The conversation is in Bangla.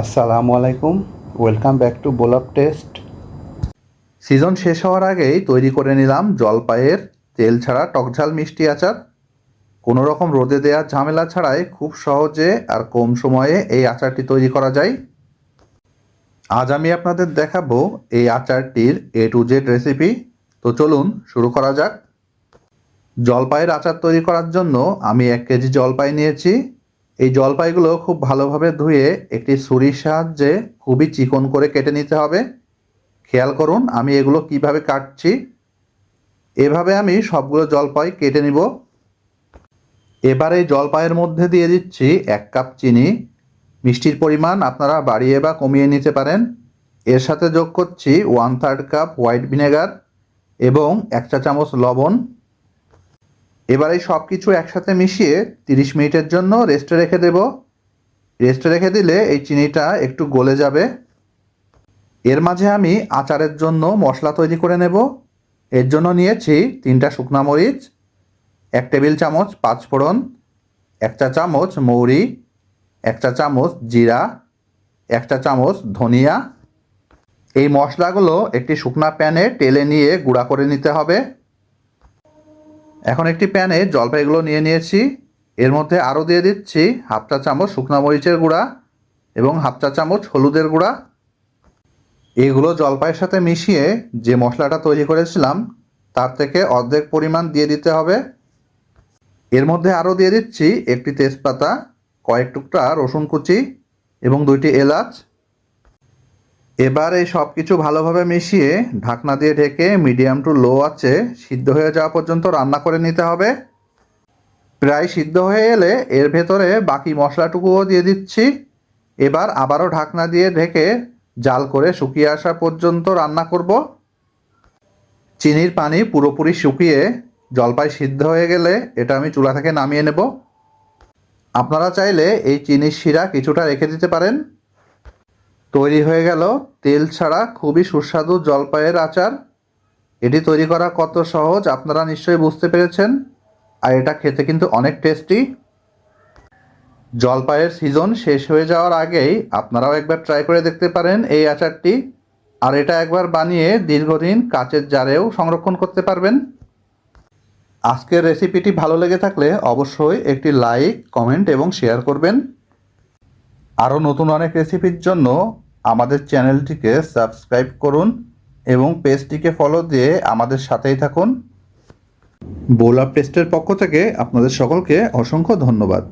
আসসালামু আলাইকুম। ওয়েলকাম ব্যাক টু বোলাপ টেস্ট সিজন শেষ হওয়ার আগেই তৈরি করে নিলাম জলপাইয়ের তেল ছাড়া টকঝাল মিষ্টি আচার। কোনো রকম রোদে দেওয়ার ঝামেলা ছাড়াই খুব সহজে আর কম সময়ে এই আচারটি তৈরি করা যায়। আজ আমি আপনাদের দেখাবো এই আচারটির এ টু জেড রেসিপি তো চলুন শুরু করা যাক। জলপাইয়ের আচার তৈরি করার জন্য আমি এক কেজি জলপাই নিয়েছি। এই জলপাইগুলো খুব ভালোভাবে ধুয়ে একটি ছুরির সাহায্যে খুবই চিকন করে কেটে নিতে হবে। খেয়াল করুন, আমি এগুলো কীভাবে কাটছি। এভাবে আমি সবগুলো জলপাই কেটে নিব। এবার এই জলপাইয়ের মধ্যে দিয়ে দিচ্ছি এক কাপ চিনি। মিষ্টির পরিমাণ আপনারা বাড়িয়ে বা কমিয়ে নিতে পারেন। এর সাথে যোগ করছি one third cup white vinegar এবং এক চা চামচ লবণ। এবার এই সব কিছু একসাথে মিশিয়ে তিরিশ মিনিটের জন্য রেস্টে রেখে দেব। রেস্টে রেখে দিলে এই চিনিটা একটু গলে যাবে। এর মাঝে আমি আচারের জন্য মশলা তৈরি করে নেব। এর জন্য নিয়েছি তিনটা শুকনা মরিচ, এক টেবিল চামচ পাঁচফোড়ন এক চা চামচ মৌরি, এক চা চামচ জিরা, এক চা চামচ ধনিয়া। এই মশলাগুলো একটি শুকনা প্যানে টেলে নিয়ে গুঁড়া করে নিতে হবে। এখন একটি প্যানে জলপাইগুলো নিয়ে নিয়েছি। এর মধ্যে আরও দিয়ে দিচ্ছি হাফ চা চামচ শুকনা মরিচের গুঁড়া এবং হাফ চা চামচ হলুদের গুঁড়া। এগুলো জলপাইয়ের সাথে মিশিয়ে যে মশলাটা তৈরি করেছিলাম, তার থেকে অর্ধেক পরিমাণ দিয়ে দিতে হবে। এর মধ্যে আরও দিয়ে দিচ্ছি একটি তেজপাতা, কয়েক টুকরা রসুন কুচি এবং দুইটি এলাচ। এবার এই সব কিছু ভালোভাবে মিশিয়ে ঢাকনা দিয়ে ঢেকে মিডিয়াম টু লো আছে সিদ্ধ হয়ে যাওয়া পর্যন্ত রান্না করে নিতে হবে। প্রায় সিদ্ধ হয়ে এলে এর ভেতরে বাকি মশলাটুকুও দিয়ে দিচ্ছি। এবার আবারও ঢাকনা দিয়ে ঢেকে জাল করে শুকিয়ে আসা পর্যন্ত রান্না করব। চিনির পানি পুরোপুরি শুকিয়ে জলপাই সিদ্ধ হয়ে গেলে এটা আমি চুলা থেকে নামিয়ে নেব। আপনারা চাইলে এই চিনির শিরা কিছুটা রেখে দিতে পারেন। তৈরি হয়ে গেল। তেল ছাড়া খুবই সুস্বাদু জলপাইয়ের আচার। এটি তৈরি করা কত সহজ, আপনারা নিশ্চয়ই বুঝতে পেরেছেন। আর এটা খেতে কিন্তু অনেক টেস্টি। জলপাইয়ের সিজন শেষ হয়ে যাওয়ার আগেই আপনারাও একবার ট্রাই করে দেখতে পারেন এই আচারটি। আর এটা একবার বানিয়ে দীর্ঘদিন কাচের জারেও সংরক্ষণ করতে পারবেন। আজকের রেসিপিটি ভালো লেগে থাকলে অবশ্যই একটি লাইক কমেন্ট এবং শেয়ার করবেন। আরও নতুন অনেক রেসিপির জন্য আমাদের চ্যানেলটিকে সাবস্ক্রাইব করুন এবং পেজটিকে ফলো দিয়ে আমাদের সাথেই থাকুন। বোলা পেস্টের পক্ষ থেকে আপনাদের সকলকে অসংখ্য ধন্যবাদ।